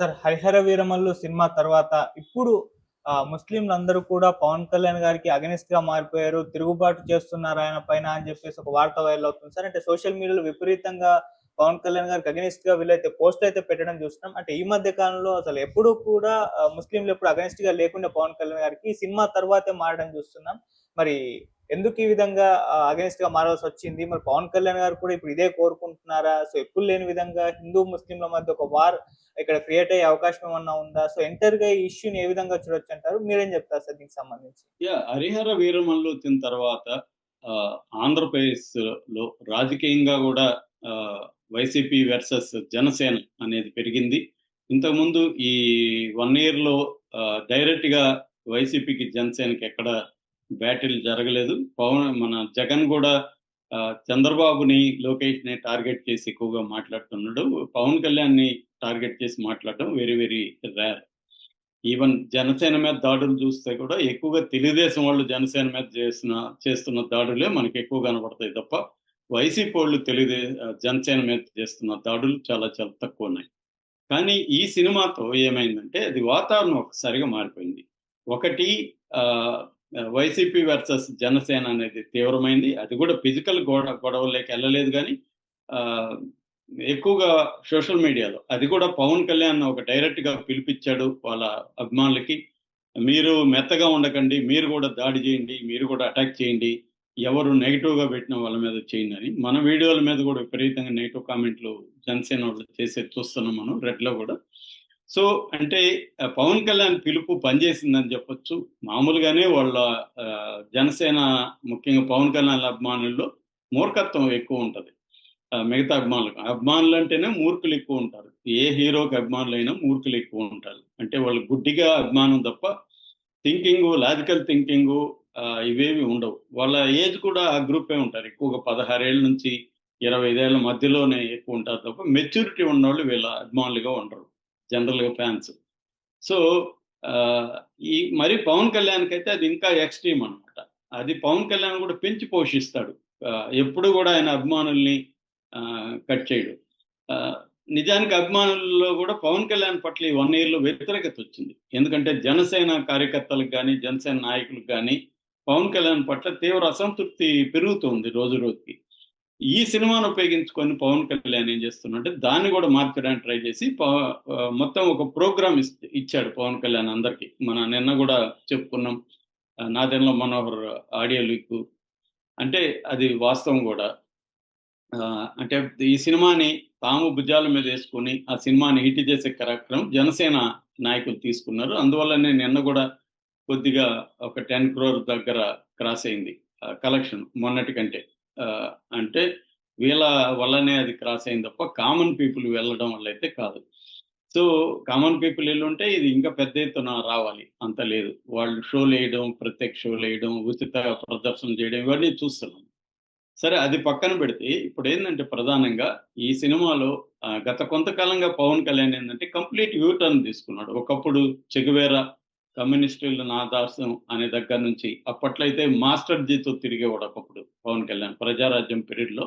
Sir Harihara Veeramallu cinema తర్వాత ఇప్పుడు ఆ, ముస్లింలందరూ కూడా పవన్ కళ్యాణ్ గారికి అగనిస్ట్గా మారిపోయారు తిరుగుబాటు చేస్తున్నారు ఆయన పైన అని చెప్పేసి ఒక వార్త వైరల్ అవుతుంది సార్. అంటే సోషల్ మీడియాలో విపరీతంగా పవన్ కళ్యాణ్ గారికి అగనిస్ట్గా వీళ్ళైతే పోస్ట్ అయితే పెట్టడం చూస్తున్నాం. అంటే ఈ మధ్య కాలంలో అసలు ఎప్పుడు కూడా ముస్లింలు ఎప్పుడు అగనిస్ట్గా లేకుండా పవన్ కళ్యాణ్ గారికి సినిమా తర్వాతే మారడం చూస్తున్నాం. మరి ఎందుకు ఈ విధంగా అగేన్స్ట్గా మారాల్సి వచ్చింది? మరి పవన్ కళ్యాణ్ గారు కూడా ఇప్పుడు ఇదే కోరుకుంటున్నారా? సో ఎప్పుడు లేని విధంగా హిందూ ముస్లింల మధ్య ఒక వార్ ఇక్కడ క్రియేట్ అయ్యే అవకాశం ఏమన్నా ఉందా? సో ఎంటర్గా ఈ ఇష్యూని ఏ విధంగా చూడొచ్చు అంటారు? మీరేం చెప్తారు సార్ దీనికి సంబంధించి? హరిహర వీరమల్లు వచ్చిన తర్వాత ఆ, ఆంధ్రప్రదేశ్లో రాజకీయంగా కూడా వైసీపీ వర్సెస్ జనసేన అనేది పెరిగింది. ఇంతకుముందు ఈ వన్ ఇయర్లో డైరెక్ట్గా వైసీపీకి జనసేనకి ఎక్కడ బ్యాటిల్ జరగలేదు. పవన్ మన జగన్ కూడా చంద్రబాబుని లోకేష్ని టార్గెట్ చేసి ఎక్కువగా మాట్లాడుతున్నాడు. పవన్ కళ్యాణ్ని టార్గెట్ చేసి మాట్లాడటం very very rare. Even Janasena మీద దాడులు చూస్తే కూడా ఎక్కువగా తెలుగుదేశం వాళ్ళు జనసేన మీద చేసిన చేస్తున్న దాడులే మనకి ఎక్కువ కనబడతాయి తప్ప వైసీపీ వాళ్ళు తెలుగుదే జనసేన మీద చేస్తున్న దాడులు చాలా చాలా తక్కువ ఉన్నాయి. కానీ ఈ సినిమాతో ఏమైందంటే అది వాతావరణం ఒకసారిగా మారిపోయింది. ఒకటి ఆ, వైసీపీ వర్సెస్ జనసేన అనేది తీవ్రమైంది. అది కూడా ఫిజికల్ గొడవ గొడవలోకి వెళ్ళలేదు కానీ ఎక్కువగా సోషల్ మీడియాలో. అది కూడా పవన్ కళ్యాణ్ ఒక డైరెక్ట్గా పిలిపించాడు వాళ్ళ అభిమానులకి. మీరు మెత్తగా ఉండకండి మీరు కూడా దాడి చేయండి మీరు కూడా అటాక్ చేయండి ఎవరు నెగిటివ్గా పెట్టిన వాళ్ళ మీద చేయండి అని. మన వీడియోల మీద కూడా విపరీతంగా నెగిటివ్ కామెంట్లు జనసేన వాళ్ళు చేసే చూస్తున్నాం మనం రెడ్లో కూడా. సో అంటే పవన్ కళ్యాణ్ పిలుపు పనిచేసిందని చెప్పొచ్చు. మామూలుగానే వాళ్ళ జనసేన ముఖ్యంగా పవన్ కళ్యాణ్ అభిమానుల్లో మూర్ఖత్వం ఎక్కువ ఉంటుంది. మిగతా అభిమానులకు. అభిమానులు అంటేనే మూర్ఖులు ఎక్కువ ఉంటారు. ఏ హీరోకి అభిమానులు అయినా మూర్ఖులు ఎక్కువ ఉంటారు. అంటే వాళ్ళు గుడ్డిగా అభిమానం తప్ప థింకింగ్ లాజికల్ థింకింగ్ ఇవేవి ఉండవు. వాళ్ళ ఏజ్ కూడా ఆ గ్రూపే ఉంటారు. ఎక్కువగా పదహారేళ్ళ నుంచి ఇరవై ఐదేళ్ళ మధ్యలోనే ఎక్కువ ఉంటారు తప్ప మెచ్యూరిటీ ఉన్నవాళ్ళు వీళ్ళ అభిమానులుగా ఉండరు. జనరల్గా ఫ్యాన్స్. సో ఈ మరి పవన్ కళ్యాణ్కి అయితే అది ఇంకా ఎక్స్ట్రీమ్ అనమాట అది పవన్ కళ్యాణ్ కూడా పెంచి పోషిస్తాడు. ఎప్పుడు కూడా ఆయన అభిమానుల్ని కట్ చేయడు. నిజానికి అభిమానుల్లో కూడా పవన్ కళ్యాణ్ పట్ల ఈ వన్ ఇయర్లో వ్యతిరేకత వచ్చింది. ఎందుకంటే జనసేన కార్యకర్తలకు కానీ జనసేన నాయకులకు కానీ పవన్ కళ్యాణ్ పట్ల తీవ్ర అసంతృప్తి పెరుగుతుంది రోజు రోజుకి. ఈ సినిమాను ఉపయోగించుకొని పవన్ కళ్యాణ్ ఏం చేస్తున్నాడంటే దాన్ని కూడా మార్చడానికి ట్రై చేసి మొత్తం ఒక ప్రోగ్రామ్ ఇచ్చాడు పవన్ కళ్యాణ్ అందరికి. మన నిన్న కూడా చెప్పుకున్నాం ఆ, నాదెన్లో మనోహర్ ఆడియో లీక్. అంటే అది వాస్తవం కూడా. ఆ, అంటే ఈ సినిమాని తాము భుజాల మీద వేసుకొని ఆ సినిమాని హిట్ చేసే కార్యక్రమం జనసేన నాయకులు తీసుకున్నారు. అందువల్లనే నిన్న కూడా కొద్దిగా ఒక టెన్ క్రోర్ దగ్గర క్రాస్ అయింది కలెక్షన్ మొన్నటి కంటే. అంటే వీళ్ళ వల్లనే అది క్రాస్ అయింది తప్ప కామన్ పీపుల్ వెళ్ళడం వల్ల అయితే కాదు. సో కామన్ పీపుల్ వెళ్ళుంటే ఇది ఇంకా పెద్ద ఎత్తున రావాలి. అంత లేదు. వాళ్ళు షోలు వేయడం ప్రత్యేక షోలు వేయడం ఉచిత ప్రదర్శన చేయడం ఇవన్నీ చూస్తున్నాం. సరే అది పక్కన పెడితే ఇప్పుడు ఏంటంటే ప్రధానంగా ఈ సినిమాలో గత కొంతకాలంగా పవన్ కళ్యాణ్ ఏంటంటే కంప్లీట్ యూటర్న్ తీసుకున్నాడు. ఒకప్పుడు చెగువేరా కమ్యూనిస్టుల నాదాసం అనే దగ్గర నుంచి అప్పట్లో అయితే మాస్టర్ జీతో తిరిగేవాడు ఒకప్పుడు పవన్ కళ్యాణ్. ప్రజారాజ్యం పీరియడ్లో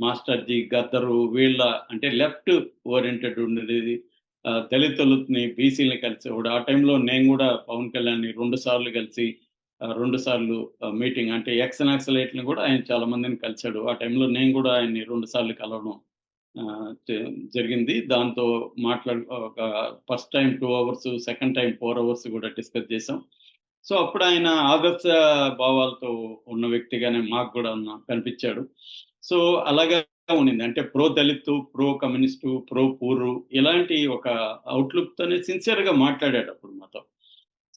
మాస్టర్ జీ గద్దరు వీళ్ళ అంటే లెఫ్ట్ ఓరియంటెడ్ ఉండేది. దళితులని బీసీలని కలిసేవాడు. ఆ టైంలో నేను కూడా పవన్ కళ్యాణ్ రెండు సార్లు కలిసి రెండు సార్లు మీటింగ్ అంటే ఎక్స్ నక్సలైట్ని కూడా ఆయన చాలా మందిని కలిశాడు. ఆ టైంలో నేను కూడా ఆయన్ని రెండు సార్లు కలవడం జరిగింది. దాంతో మాట్లాడు ఒక first time two hours second time four hours కూడా డిస్కస్ చేసాం సో అప్పుడు ఆయన ఆదర్శ భావాలతో ఉన్న వ్యక్తిగానే మాకు కూడా ఉన్న- కనిపించాడు. సో అలాగే ఉండింది. అంటే pro Dalit pro communist pro పూరు ఇలాంటి ఒక అవుట్లుక్ తోనే సిన్సియర్గా మాట్లాడాడు అప్పుడు మాతో.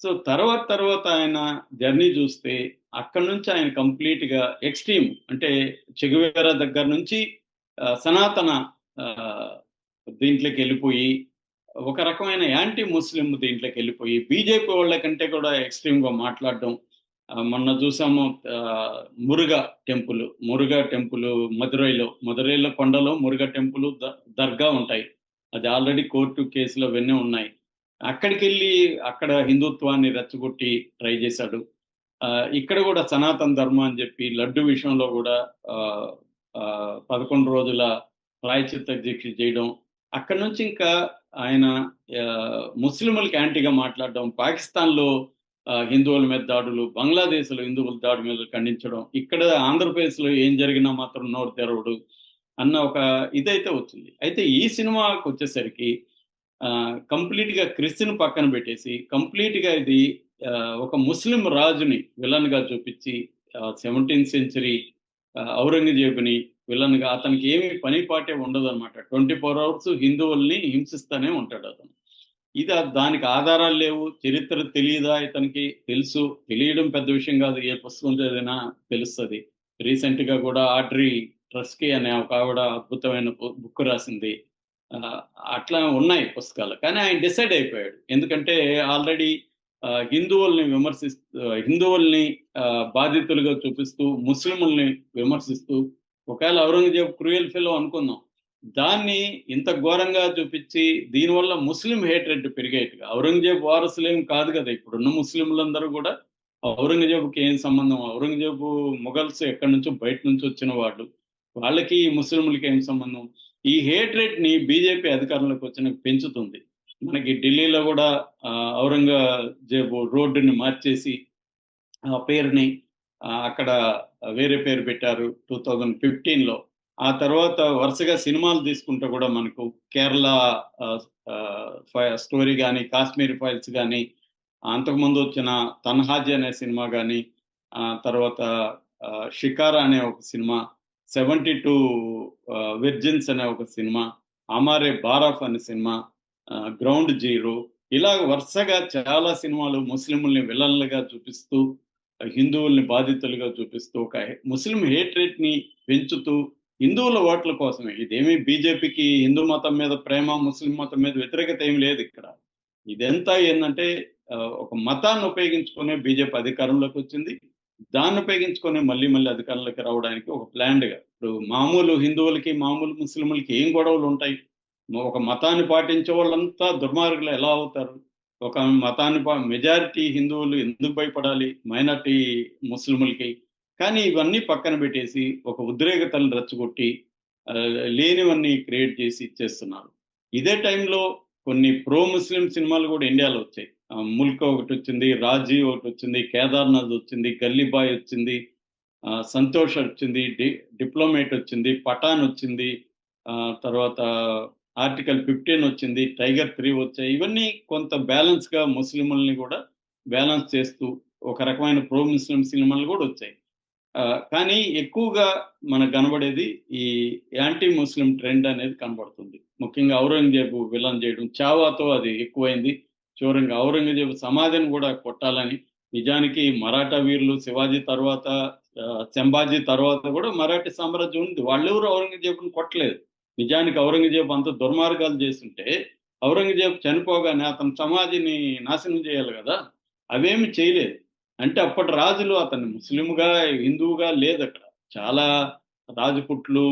సో తర్వాత తర్వాత ఆయన జర్నీ చూస్తే అక్కడ నుంచి ఆయన కంప్లీట్గా ఎక్స్ట్రీమ్ అంటే చెగువేరా దగ్గర నుంచి సనాతన దీంట్లోకి వెళ్ళిపోయి ఒక రకమైన యాంటీ ముస్లిం దీంట్లోకి వెళ్ళిపోయి బీజేపీ వాళ్ళ కంటే కూడా ఎక్స్ట్రీమ్గా మాట్లాడడం మొన్న చూసాము ఆ, మురుగా టెంపుల్ మురుగా టెంపుల్ మదురైలో మదురైలో కొండలో మురుగా టెంపుల్ ద- దర్గా ఉంటాయి. అది ఆల్రెడీ కోర్టు కేసులు అవన్నీ ఉన్నాయి. అక్కడికి వెళ్ళి అక్కడ హిందుత్వాన్ని రెచ్చగొట్టి ట్రై చేశాడు. ఆ, ఇక్కడ కూడా సనాతన ధర్మం అని చెప్పి లడ్డు విషయంలో కూడా ఆ, ఆ, పదకొండు రోజుల ప్రాయచిత్త దీక్ష చేయడం అక్కడి నుంచి ఇంకా ఆయన ముస్లింలకు ముస్లిములకి యాంటీగా మాట్లాడడం, పాకిస్తాన్‌లో హిందువుల మీద దాడులు, బంగ్లాదేశ్‌లో హిందువుల దాడి మీద ఖండించడం, ఇక్కడ ఆంధ్రప్రదేశ్‌లో ఏం జరిగినా మాత్రం నోరు తెరవడు అన్న ఒక ఇదైతే వచ్చింది. అయితే ఈ సినిమాకి వచ్చేసరికి కంప్లీట్‌గా క్రిస్‌ని పక్కన పెట్టేసి, కంప్లీట్‌గా ఇది ఒక ముస్లిం రాజుని విలన్‌గా చూపించి సెవెంటీన్త్ సెంచరీ ఔరంగజేబుని విలన్‌గా అతనికి ఏమి పని పాటే ఉండదనమాట. 24 అవర్స్ హిందువుల్ని ఉంటాడు అతను ఇది దానికి ఆధారాలు లేవు. చరిత్ర తెలియదా ఇతనికి? తెలుసు. తెలియడం పెద్ద విషయం కాదు. ఏ పుస్తకం చదివినా తెలుస్తుంది రీసెంట్‌గా కూడా ఆడ్రీ ట్రస్కీ అనే ఒక ఆవిడ అద్భుతమైన బుక్ రాసింది. అట్లా ఉన్నాయి పుస్తకాలు. కానీ ఆయన డిసైడ్ అయిపోయాడు. ఎందుకంటే ఆల్రెడీ హిందువుల్ని విమర్శిస్తూ హిందువుల్ని బాధితులుగా చూపిస్తూ, ముస్లిముల్ని విమర్శిస్తూ, ఒకవేళ ఔరంగజేబు క్రూయల్ ఫెలో అనుకుందాం. దాన్ని ఇంత ఘోరంగా చూపించి దీనివల్ల ముస్లిం హేట్రెడ్ పెరిగేట్టుగా ఔరంగజేబు వారసులేం కాదు కదా! ఇప్పుడున్న ముస్లింలందరూ కూడా ఔరంగజేబుకి ఏం సంబంధం? ఔరంగజేబు మొఘల్స్ ఎక్కడి నుంచో బయట నుంచి వచ్చిన వాళ్ళు. వాళ్ళకి ముస్లింలకి ఏం సంబంధం? ఈ హేట్రెడ్‌ని బీజేపీ అధికారంలోకి వచ్చిన పెంచుతుంది. మనకి ఢిల్లీలో కూడా ఔరంగజేబు రోడ్డుని మార్చేసి ఆ పేరుని అక్కడ వేరే పేరు పెట్టారు 2015లో. ఆ తర్వాత వరుసగా సినిమాలు తీసుకుంటే కూడా మనకు కేరళ ఫై స్టోరీ కానీ కాశ్మీర్ ఫైల్స్ కానీ అంతకుముందు వచ్చిన 'తన్హాజీ' అనే సినిమా కానీ తర్వాత షికారా 'షికార' అనే ఒక సినిమా, సెవెంటీ టూ విర్జిన్స్ అనే ఒక సినిమా, అమారే బారాఫ్' అనే సినిమా, 'గ్రౌండ్ జీరో' ఇలా వరుసగా చాలా సినిమాలు ముస్లిముల్ని విలన్లుగా చూపిస్తూ, హిందువుల్ని బాధితులుగా చూపిస్తూ, ఒక ముస్లిం ముస్లిం హేట్రెడ్‌ని పెంచుతూ, హిందువుల ఓట్ల కోసమే. ఇదేమి బీజేపీకి హిందూ మతం మీద ప్రేమ, ముస్లిం మతం మీద వ్యతిరేకత ఏమి ఇక్కడ ఇదంతా ఏంటంటే ఒక మతాన్ని ఉపయోగించుకునే బీజేపీ అధికారంలోకి వచ్చింది. దాన్ని ఉపయోగించుకొని మళ్ళీ మళ్ళీ అధికారంలోకి రావడానికి ఒక ప్లాన్డ్‌గా ఇప్పుడు మామూలు హిందువులకి, మామూలు ముస్లిములకి ఏం గొడవలు ఉంటాయి ఒక మతాన్ని పాటించే వాళ్ళంతా దుర్మార్గులు ఎలా అవుతారు? ఒక మతాన్ని మెజారిటీ హిందువులు ఎందుకు భయపడాలి? మైనారిటీ ముస్లిములకి. కానీ ఇవన్నీ పక్కన పెట్టేసి, ఒక ఉద్రేకతలను రచ్చగొట్టి లేనివన్నీ క్రియేట్ చేసి ఇచ్చేస్తున్నారు. ఇదే టైంలో కొన్ని ప్రో ముస్లిం సినిమాలు కూడా ఇండియాలో వచ్చాయి. ముల్క్ ఒకటి వచ్చింది 'రాజీ' ఒకటి వచ్చింది 'కేదార్‌నాథ్' వచ్చింది, గల్లీబాయ్ వచ్చింది, 'సంతోష్' వచ్చింది, డి 'డిప్లొమేట్' వచ్చింది, 'పఠాన్' వచ్చింది, తర్వాత 'ఆర్టికల్ 15' వచ్చింది, 'టైగర్ త్రీ వచ్చాయి. ఇవన్నీ కొంత బ్యాలెన్స్‌గా ముస్లింలని కూడా బ్యాలెన్స్ చేస్తూ, ఒక రకమైన ప్రో ముస్లిం సినిమాలు కూడా వచ్చాయి. కానీ ఎక్కువగా మనకు కనబడేది ఈ యాంటీ ముస్లిం ట్రెండ్ అనేది కనబడుతుంది. ముఖ్యంగా ఔరంగజేబు విలన్ చేయడం, 'చావా'తో అది ఎక్కువైంది. చివరంగా ఔరంగజేబు సమాధిని కూడా కొట్టాలని నిజానికి మరాఠా వీరులు శివాజీ తర్వాత చెంబాజీ తర్వాత కూడా మరాఠీ సామ్రాజ్యం ఉంది. వాళ్ళెవరు ఔరంగజేబుని కొట్టలేదు. నిజానికి ఔరంగజేబు అంత దుర్మార్గాలు చేస్తుంటే ఔరంగజేబు చనిపోగానే అతని సమాధిని నాశనం చేయాలి కదా అవేమి చేయలేదు. అంటే అప్పటి రాజులు అతన్ని ముస్లింగా, హిందువుగా లేదు అక్కడ చాలా రాజపుట్లు,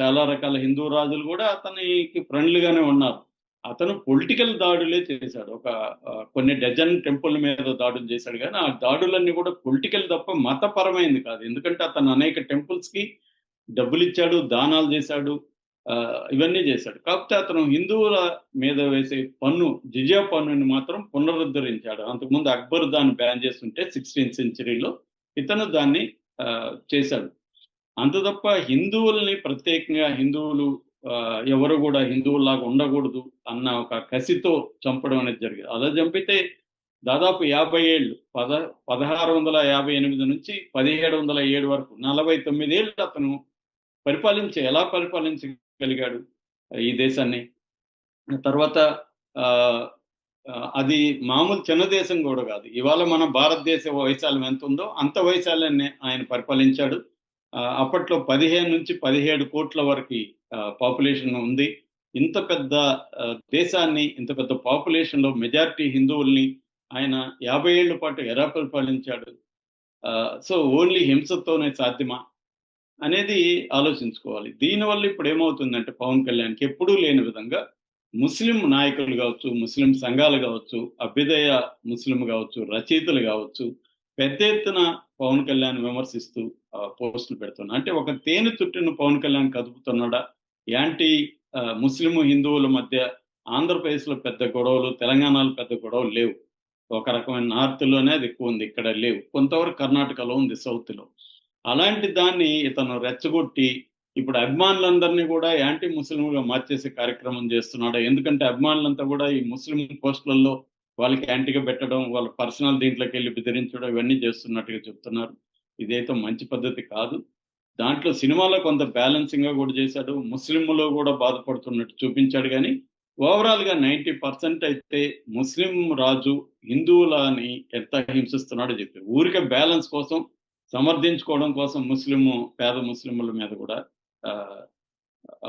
చాలా రకాల హిందూ రాజులు కూడా అతనికి ఫ్రెండ్లీగానే ఉన్నారు. అతను పొలిటికల్ దాడులే చేశాడు. ఒక కొన్ని డజన్ టెంపుల్ మీద దాడులు చేశాడు కానీ ఆ దాడులన్నీ కూడా పొలిటికల్ తప్ప మతపరమైంది కాదు. ఎందుకంటే అతను అనేక టెంపుల్స్‌కి డబ్బులిచ్చాడు, దానాలు చేశాడు. ఇవన్నీ చేశాడు. కాకపోతే అతను హిందువుల మీద వేసే పన్ను, జిజియా పన్నుని మాత్రం పునరుద్ధరించాడు. అంతకుముందు అక్బర్ దాన్ని బ్యాన్ చేస్తుంటే సిక్స్టీన్త్ సెంచరీలో ఇతను దాన్ని చేశాడు. అంత తప్ప హిందువుల్ని ప్రత్యేకంగా హిందువులు ఎవరు కూడా హిందువుల్లాగా ఉండకూడదు అన్న ఒక కసితో చంపడం అనేది జరిగింది. అలా చంపితే దాదాపు 50 ఏళ్ళు పద 1658 నుంచి 1707 వరకు 49 ఏళ్ళు అతను పరిపాలించి ఎలా కలిగాడు ఈ దేశాన్ని? తర్వాత అది మామూలు చిన్న దేశం కూడా కాదు. ఇవాళ మన భారతదేశ వైశాల్యం ఎంత ఉందో అంత వైశాల్యాన్ని ఆయన పరిపాలించాడు. అప్పట్లో పదిహేను నుంచి పదిహేడు కోట్ల వరకు పాపులేషన్ ఉంది. ఇంత పెద్ద దేశాన్ని, ఇంత పెద్ద పాపులేషన్‌లో మెజారిటీ హిందువుల్ని ఆయన 50 ఏళ్ళ పాటు ఎలా పరిపాలించాడు? సో ఓన్లీ హింసతోనే సాధ్యమా? అనేది ఆలోచించుకోవాలి. దీనివల్ల ఇప్పుడేమవుతుందంటే పవన్ కళ్యాణ్‌కి ఎప్పుడూ లేని విధంగా ముస్లిం నాయకులు కావచ్చు ముస్లిం సంఘాలు కావచ్చు అభ్యుదయ ముస్లిం కావచ్చు రచయితలు కావచ్చు పెద్ద ఎత్తున పవన్ కళ్యాణ్ విమర్శిస్తూ పోస్టులు పెడుతున్నా అంటే ఒక తేనె చుట్టూను పవన్ కళ్యాణ్ కదుపుతున్నాడా? యాంటీ ఆహ్, ముస్లిం హిందువుల మధ్య ఆంధ్రప్రదేశ్లో పెద్ద గొడవలు తెలంగాణలో పెద్ద గొడవలు లేవు. ఒక రకమైన నార్త్లోనే అది ఎక్కువ ఉంది. ఇక్కడ లేవు. కొంతవరకు కర్ణాటకలో ఉంది సౌత్లో. అలాంటి దాన్ని ఇతను రెచ్చగొట్టి ఇప్పుడు అభిమానులందరినీ కూడా యాంటీ ముస్లింగా మార్చేసే కార్యక్రమం చేస్తున్నాడు. ఎందుకంటే అభిమానులంతా కూడా ఈ ముస్లిం పోస్టులలో వాళ్ళకి యాంటీగా పెట్టడం వాళ్ళ పర్సనల్ దీంట్లోకి వెళ్ళి బెదిరించడం ఇవన్నీ చేస్తున్నట్టుగా చెప్తున్నారు. ఇదైతే మంచి పద్ధతి కాదు. దాంట్లో సినిమాలో కొంత బ్యాలెన్సింగ్గా కూడా చేశాడు. ముస్లింలో కూడా బాధపడుతున్నట్టు చూపించాడు కానీ ఓవరాల్గా నైంటీ పర్సెంట్ అయితే ముస్లిం రాజు హిందువులని ఎంత హింసిస్తున్నాడో చెప్పి ఊరికే బ్యాలెన్స్ కోసం సమర్థించుకోవడం కోసం ముస్లిం పేద ముస్లింల మీద కూడా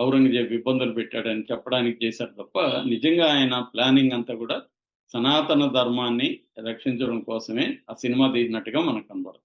ఔరంగజేబ్ ఇబ్బందులు పెట్టాడని చెప్పడానికి చేశారు తప్ప నిజంగా ఆయన ప్లానింగ్ అంతా కూడా సనాతన ధర్మాన్ని రక్షించడం కోసమే ఆ సినిమా తీసినట్టుగా మనకు కనబడుతుంది.